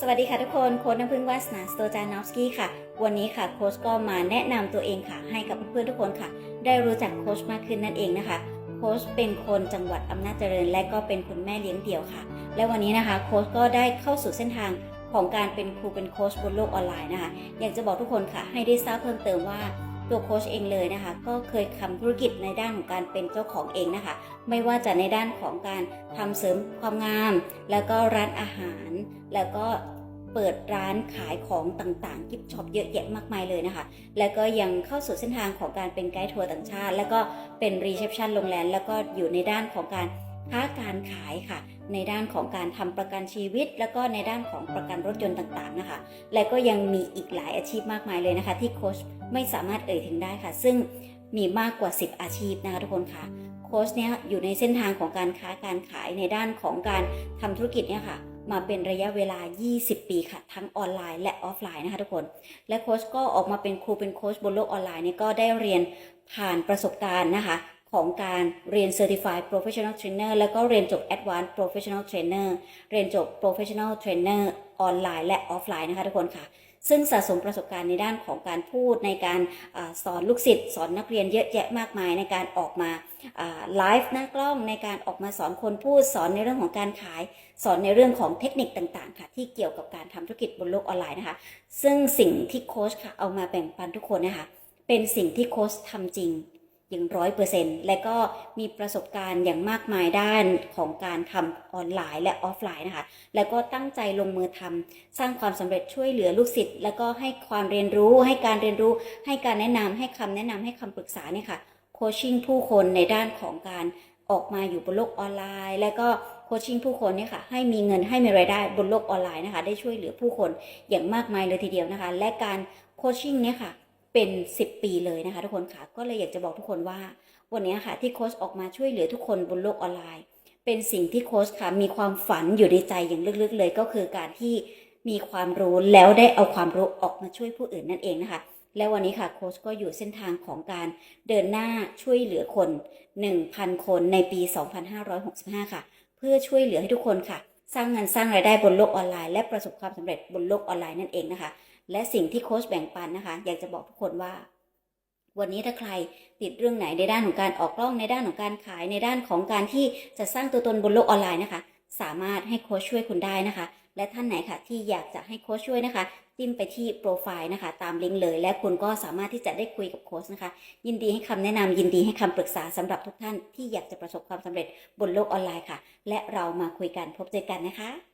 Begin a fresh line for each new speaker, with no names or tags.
สวัสดีค่ะทุกคนโค้ชน้ำพึ่งวาสนาสโตจานอฟสกี้ค่ะ วันนี้ค่ะโค้ชก็มาแนะนำตัวเองค่ะ ให้กับเพื่อนๆทุกคนค่ะ ได้รู้จักโค้ชมากขึ้นนั่นเองนะคะโค้ชเป็นคนจังหวัดอำนาจเจริญ และก็เป็นคุณแม่เลี้ยงเดี่ยวค่ะ และวันนี้นะคะโค้ชก็ได้เข้าสู่เส้นทางของการเป็นครูเป็นโค้ชบนโลกออนไลน์นะคะ อยากจะบอกทุกคนค่ะ ให้ได้ทราบเพิ่มเติมว่า ตัวโค้ชเองเลยนะคะ ก็เคยทำธุรกิจในด้านของการเป็นเจ้าของเองนะคะ ไม่ว่าจะในด้านของการทำเสริมความงาม แล้วก็ร้านอาหาร แล้วก็เปิดร้านขายของต่างๆ กิฟช็อปเยอะแยะมากมายเลยนะคะ แล้วก็ยังเข้าสู่เส้นทางของการเป็นไกด์ทัวร์ต่างชาติ แล้วก็เป็นรีเซพชันโรงแรม แล้วก็อยู่ในด้านของการ ค้าการขายค่ะ ในด้านของการทำประกันชีวิต แล้วก็ในด้านของประกันรถยนต์ต่างๆนะคะ และก็ยังมีอีกหลายอาชีพมากมายเลยนะคะ ที่โค้ชไม่สามารถเอ่ยถึงได้ค่ะ ซึ่งมีมากกว่า 10 อาชีพนะคะทุกคนค่ะโค้ชเนี่ยอยู่ในเส้นทางของการค้าการขายในด้านของการทำธุรกิจเนี่ยค่ะมาเป็นระยะเวลา 20 ปีค่ะ ทั้งออนไลน์และออฟไลน์นะคะทุกคน และโค้ชก็ออกมาเป็นครูเป็นโค้ชบนโลกออนไลน์เนี่ยก็ได้เรียนผ่านประสบการณ์นะคะ ของการเรียน Certified Professional Trainer แล้วก็เรียนจบ Advanced Professional Trainer เรียนจบ Professional Trainer ออนไลน์และออฟไลน์นะคะทุกคนค่ะ ซึ่งสะสมประสบการณ์ในด้านของการพูดในการอสอนลูกศิษย์สอนนักเรียนเยอะแยะมากมายในการออกมาไลฟ์หน้ากล้องในการออกมาสอนคนพูดสอนในเรื่องของการขาย สอนในเรื่องของเทคนิคต่างๆ ค่ะ ที่เกี่ยวกับการทำธุรกิจบนโลกออนไลน์นะคะ ซึ่งสิ่งที่โค้ชค่ะเอามาแบ่งปันทุกคนนะคะเป็นสิ่งที่โค้ชทำจริง อย่างร้อยเปอร์เซ็นต์และก็มีประสบการณ์อย่างมากมายด้านของการทำออนไลน์และออฟไลน์นะคะ แล้วก็ตั้งใจลงมือทำสร้างความสำเร็จช่วยเหลือลูกศิษย์แล้วก็ให้ความเรียนรู้ ให้การเรียนรู้ ให้การแนะนำให้คำแนะนำให้คำปรึกษาเนี่ยค่ะโคชชิ่งผู้คนในด้านของการออกมาอยู่บนโลกออนไลน์ แล้วก็โคชชิ่งผู้คนเนี่ยค่ะให้มีเงินให้มีรายได้บนโลกออนไลน์นะคะ ได้ช่วยเหลือผู้คนอย่างมากมายเลยทีเดียวนะคะ และการโคชชิ่งเนี่ยค่ะ เป็น 10 ปีเลยนะคะ ทุกคนค่ะก็เลยอยากจะบอกทุกคนว่า วันนี้ค่ะที่โค้ชออกมาช่วยเหลือทุกคนบนโลกออนไลน์ เป็นสิ่งที่โค้ชค่ะมีความฝันอยู่ในใจอย่างลึกๆเลย ก็คือการที่มีความรู้แล้วได้เอาความรู้ออกมาช่วยผู้อื่นนั่นเองนะคะ และวันนี้ค่ะโค้ชก็อยู่เส้นทางของการเดินหน้าช่วยเหลือคน 1,000 คนในปี 2565 ค่ะ เพื่อช่วยเหลือให้ทุกคนค่ะ สร้างเงินสร้างรายได้บนโลกออนไลน์ และประสบความสำเร็จบนโลกออนไลน์นั่นเองนะคะ และสิ่งที่โค้ชแบ่งปันนะคะ อยากจะบอกทุกคนว่า วันนี้ถ้าใครติดเรื่องไหนในด้านของการออกกล้องในด้านของการขายในด้านของการที่จะสร้างตัวตนบนโลกออนไลน์นะคะ สามารถให้โค้ชช่วยคุณได้นะคะ และท่านไหนค่ะที่อยากจะให้โค้ชช่วยนะคะจิ้มไปที่โปรไฟล์นะคะ ตามลิงก์เลย และคุณก็สามารถที่จะได้คุยกับโค้ชนะคะ ยินดีให้คำแนะนำยินดีให้คำปรึกษาสำหรับทุกท่านที่อยากจะประสบความสำเร็จบนโลกออนไลน์ค่ะ และเรามาคุยกันพบเจอกันนะคะ